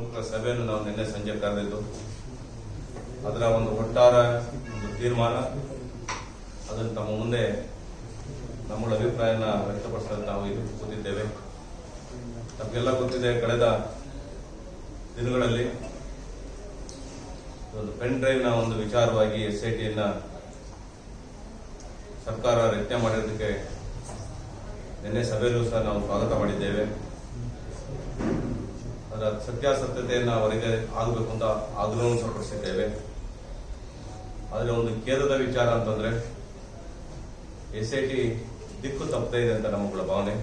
ಪ್ರಮುಖ ಸಭೆಯನ್ನು ನಾವು ನಿನ್ನೆ ಸಂಜೆ ಕರೆದಿದ್ದು. ಅದರ ಒಂದು ಒಟ್ಟಾರ ಒಂದು ತೀರ್ಮಾನ, ಅದನ್ನು ತಮ್ಮ ಮುಂದೆ ನಮ್ಮ ಅಭಿಪ್ರಾಯನ ವ್ಯಕ್ತಪಡಿಸಲು ನಾವು ಇದು ಕೂತಿದ್ದೇವೆ. ನಮಗೆಲ್ಲ ಗೊತ್ತಿದೆ, ಕಳೆದ ದಿನಗಳಲ್ಲಿ ಒಂದು ಪೆನ್ ಡ್ರೈವ್ನ ಒಂದು ವಿಚಾರವಾಗಿ ಎಸ್ ಐ ಟಿಯನ್ನ ಸರ್ಕಾರ ರಚನೆ ಮಾಡಿರೋದಕ್ಕೆ ನಿನ್ನೆ ಸಭೆಯಲ್ಲೂ ಸಹ ನಾವು ಸ್ವಾಗತ ಮಾಡಿದ್ದೇವೆ. ಅದರ ಸತ್ಯಾಸತ್ಯತೆಯನ್ನು ಅವರಿಗೆ ಆಗಬೇಕು ಅಂತ ಆಗ್ರಹವನ್ನು ಸಹಪಡಿಸಿದ್ದೇವೆ ಆದರೆ ಒಂದು ಖೇದದ ವಿಚಾರ ಅಂತಂದ್ರೆ, ಎಸ್ ಐ ಟಿ ದಿಕ್ಕು ತಪ್ಪದೇ ಇದೆ ಅಂತ ನಮ್ಮಗಳ ಭಾವನೆ.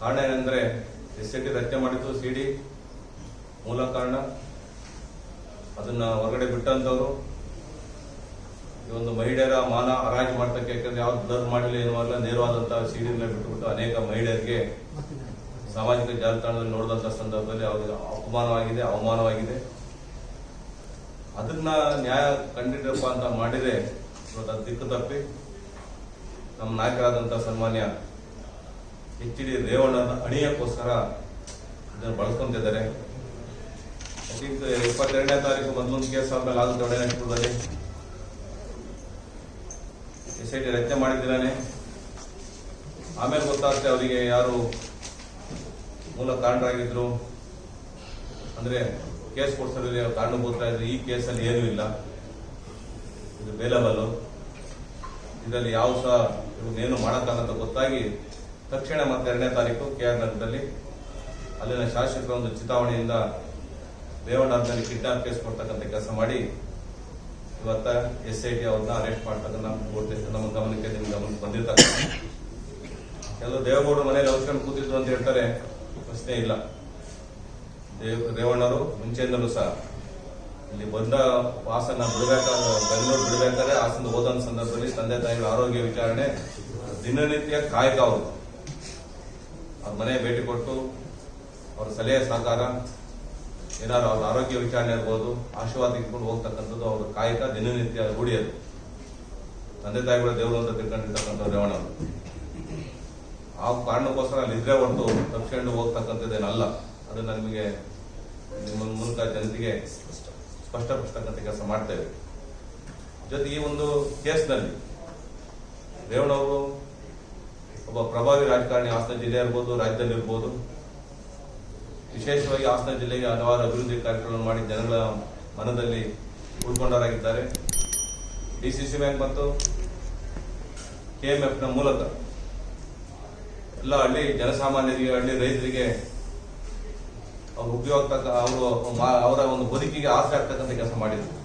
ಕಾರಣ ಏನಂದ್ರೆ, ಎಸ್ ಐ ಟಿ ರಚನೆ ಮಾಡಿದ್ದು ಸಿ ಡಿ ಮೂಲ ಕಾರಣ. ಅದನ್ನ ಹೊರಗಡೆ ಬಿಟ್ಟಂತವ್ರು, ಈ ಒಂದು ಮಹಿಳೆಯರ ಮಾನ ಹರಾಜು ಮಾಡ್ತಕ್ಕೆ ಯಾಕಂದ್ರೆ ಯಾವ್ದು ಬ್ಲರ್ ಮಾಡಲಿ ಏನು ಅಲ್ಲ ನೇರವಾದಂತಹ ಸಿಡಿನ ಬಿಟ್ಟುಬಿಟ್ಟು ಅನೇಕ ಮಹಿಳೆಯರಿಗೆ ಸಾಮಾಜಿಕ ಜಾಲತಾಣದಲ್ಲಿ ನೋಡಿದಂತ ಸಂದರ್ಭದಲ್ಲಿ ಅವರಿಗೆ ಅಪಮಾನವಾಗಿದೆ, ಅವಮಾನವಾಗಿದೆ. ಅದನ್ನ ನ್ಯಾಯ ಕಂಡಿಡಪ್ಪ ಅಂತ ಮಾಡಿದ್ರೆ ಇವತ್ತು ಅದು ದಿಕ್ಕು ತಪ್ಪಿ ನಮ್ಮ ನಾಯಕರಾದಂತಹ ಸನ್ಮಾನ್ಯ ಎಚ್ ಡಿ ರೇವಣ್ಣನ ಅಣಿಯಕ್ಕೋಸ್ಕರ ಇದನ್ನು ಬಳಸ್ಕೊಂತಿದ್ದಾರೆ ಇಪ್ಪತ್ತೆರಡನೇ ತಾರೀಕು ಮೊದಲೊಂದು ಕೇಸ್ ಆದ್ಮೇಲೆ ಆಗುತ್ತೆ ಒಡೆಯನಪುರದಲ್ಲಿ ಎಸ್ ಐ ಟಿ ರಚನೆ ಮಾಡಿದ್ದಾನೆ ಆಮೇಲೆ ಗೊತ್ತಾಗುತ್ತೆ ಅವರಿಗೆ ಯಾರು ಮೂಲ ಕಾರಣರಾಗಿದ್ರು ಅಂದ್ರೆ ಕೇಸ್ ಕೊಡ್ಸೋದ್ರಲ್ಲಿ ಇದ್ರೆ. ಈ ಕೇಸಲ್ಲಿ ಏನೂ ಇಲ್ಲ. ಇದು ಬೇಲಬಲ್ಲು ಇದರಲ್ಲಿ ಯಾವ ಸಹ ಏನು ಮಾಡೋಕ್ಕಾಗಂತ ಗೊತ್ತಾಗಿ ತಕ್ಷಣ ಮತ್ತೆ ಎರಡನೇ ತಾರೀಕು ಕೆ ಆರ್ ನಗರದಲ್ಲಿ ಅಲ್ಲಿನ ಶಾಸಕರ ಒಂದು ಚಿತಾವಣೆಯಿಂದ ದೇವಣ್ಣದಲ್ಲಿ ಕಿಡ್ನಾಪ್ ಕೇಸ್ ಕೊಡ್ತಕ್ಕಂಥ ಕೆಲಸ ಮಾಡಿ ಇವತ್ತ ಎಸ್ ಐ ಟಿ ಅವ್ರನ್ನ ಅರೆಸ್ಟ್ ಮಾಡ್ತಕ್ಕಂಥ ನಮ್ಮ ಗಮನಕ್ಕೆ ನಿಮ್ಮ ಗಮನಕ್ಕೆ ಬಂದಿರ್ತಕ್ಕಂಥ ಕೆಲವು ದೇವೇಗೌಡರು ಮನೇಲಿ ಔಷಧ ಕೂತಿದ್ರು ಅಂತ ಹೇಳ್ತಾರೆ. ಪ್ರಶ್ನೆ ಇಲ್ಲ. ರೇವಣ್ಣರು ಮುಂಚೆಯಿಂದಲೂ ಸಹ. ಇಲ್ಲಿ ಬಂದ ವಾಸನ ಬಿಡಬೇಕಾದ ಬೆಂಗಳೂರು ಬಿಡಬೇಕಾದ್ರೆ ಹಾಸನ ಓದನ ಸಂದರ್ಭದಲ್ಲಿ ತಂದೆ ತಾಯಿಗಳ ಆರೋಗ್ಯ ವಿಚಾರಣೆ, ದಿನನಿತ್ಯ ಕಾಯಕ ಅವರು. ಅವ್ರ ಮನೆ ಭೇಟಿ ಕೊಟ್ಟು, ಅವ್ರ ಸಲಹೆ ಸಹಕಾರ, ಏನಾದ್ರು ಅವ್ರ ಆರೋಗ್ಯ ವಿಚಾರಣೆ ಇರ್ಬೋದು ಆಶೀರ್ವಾದ ಇಟ್ಕೊಂಡು ಹೋಗ್ತಕ್ಕಂಥದ್ದು ಅವ್ರ ಕಾಯಕ ದಿನನಿತ್ಯ ರೂಢಿಯದು ತಂದೆ ತಾಯಿಗಳ ದೇವರು ಅಂತ ತಿಳ್ಕೊಂಡಿರ್ತಕ್ಕಂಥ ರೇವಣ್ಣರು ಆ ಕಾರಣಕ್ಕೋಸ್ಕರ ಅಲ್ಲಿ ಇದ್ರೆ ಹೊರತು ತಪ್ಪಿಸ್ಕೊಂಡು ಹೋಗ್ತಕ್ಕಂಥದ್ದೇನಲ್ಲ. ಅದನ್ನ ನಿಮಗೆ, ನಿಮ್ಮ ಮೂಲಕ ಜನತೆಗೆ ಸ್ಪಷ್ಟಪಡಿಸ್ತಕ್ಕಂಥ ಕೆಲಸ ಮಾಡ್ತೇವೆ. ಜೊತೆಗೆ ಈ ಒಂದು ಕೇಸ್ನಲ್ಲಿ ರೇವಣ್ಣವರು ಒಬ್ಬ ಪ್ರಭಾವಿ ರಾಜಕಾರಣಿ ಹಾಸನ ಜಿಲ್ಲೆ ಇರ್ಬೋದು, ರಾಜ್ಯದಲ್ಲಿ ಇರ್ಬೋದು. ವಿಶೇಷವಾಗಿ ಹಾಸನ ಜಿಲ್ಲೆಗೆ ಹಲವಾರು ಅಭಿವೃದ್ಧಿ ಕಾರ್ಯಕ್ರಮ ಮಾಡಿ ಜನಗಳ ಮನದಲ್ಲಿ ಉಳ್ಕೊಂಡವರಾಗಿದ್ದಾರೆ. ಡಿಸಿಸಿ ಬ್ಯಾಂಕ್ ಮತ್ತು ಕೆಎಂಎಫ್ನ ಮೂಲಕ ಎಲ್ಲ ಹಳ್ಳಿ ಜನಸಾಮಾನ್ಯರಿಗೆ, ಹಳ್ಳಿ ರೈತರಿಗೆ ಅವ್ರ ಉಪಯೋಗ ಅವರು ಅವರ ಒಂದು ಬದುಕಿಗೆ ಆಸೆ ಆಗ್ತಕ್ಕಂಥ ಕೆಲಸ ಮಾಡಿದ್ರು.